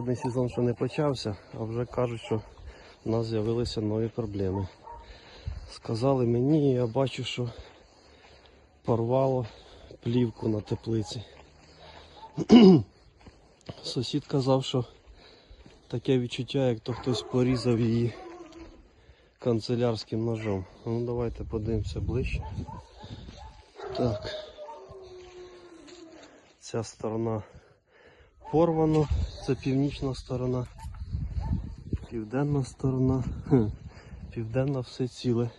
виноградний сезон ще не почався, а вже кажуть, що в нас з'явилися нові проблеми. Сказали мені, я бачу, що порвало плівку на теплиці. Сусід казав, що таке відчуття, як то хтось порізав її канцелярським ножом. Ну давайте подивимося ближче. Так. Ця сторона порвано, це північна сторона, південна сторона, південна все ціле.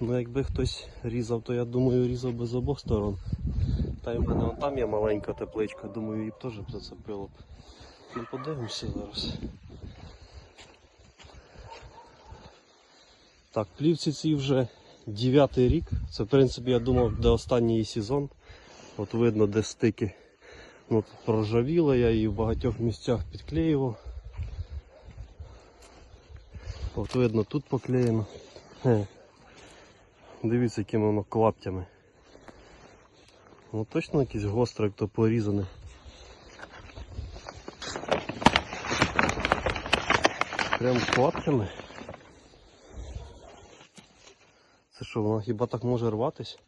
Ну якби хтось різав, то я думаю різав би з обох сторон. Та й в мене вон там є маленька тепличка, думаю, її б теж зацепило б. Ну подивимося зараз. Так, плівці ці вже дев'ятий рік. Це в принципі я думав, де останній сезон. От видно, де стики ну, проржавіла, я її в багатьох місцях підклеював. От видно, тут поклеєно. Хе. Дивіться, якими воно клаптями. Ну точно якийсь гострий, як то порізане. Прям клаптями. Це що, воно хіба так може рватись?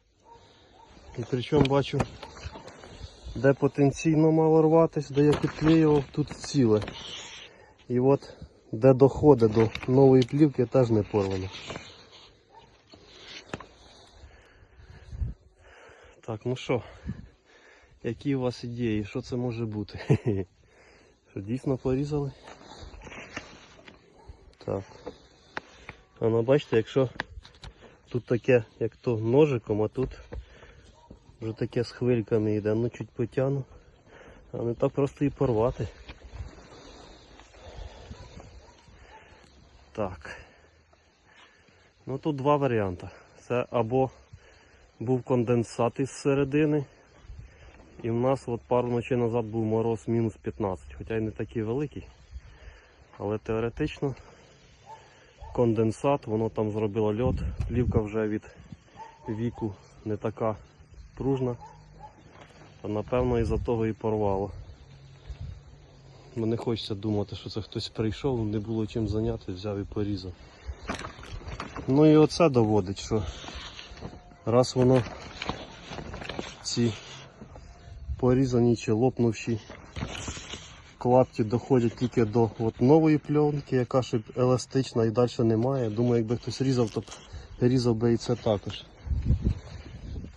І причому бачу, де потенційно мало рватись, де я підклеював, тут ціле. І от де доходить до нової плівки, теж не порвано. Так, ну що, які у вас ідеї, що це може бути? Що дійсно порізали? Так. А ну бачите, якщо тут таке, як то ножиком, а тут вже таке з хвильками йде, ну чуть потягну, а не так просто і порвати. Так. Ну тут два варіанти. Це або був конденсат із середини, і в нас от пару ночей назад був мороз мінус 15, хоча й не такий великий. Але теоретично конденсат, воно там зробило льот, плівка вже від віку не така пружна, а напевно із-за того і порвало. Бо не хочеться думати, що це хтось прийшов, не було чим зайняти, взяв і порізав. Ну і оце доводить, що раз воно ці порізані чи лопнувші клапті доходять тільки до от нової пленки, яка ще еластична і далі немає. Думаю, якби хтось різав, то б різав би і це також.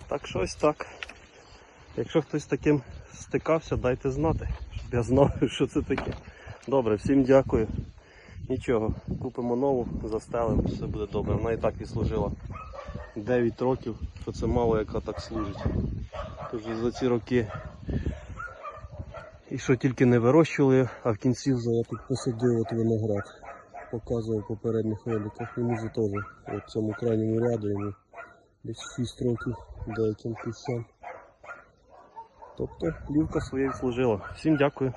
Так що ось так. Якщо хтось з таким стикався, дайте знати, щоб я знав, що це таке. Добре, всім дякую. Нічого, купимо нову, застелимо, все буде добре. Вона і так і служила 9 років, що це мало яка так служить. Тож за ці роки і що тільки не вирощували, а в кінці вже я тут посадив от виноград. Показував попередніх роликах. Йому вже теж в цьому крайньому ряду йому десь 6 років деяким кущам. Тобто плівка своє служила. Всім дякую.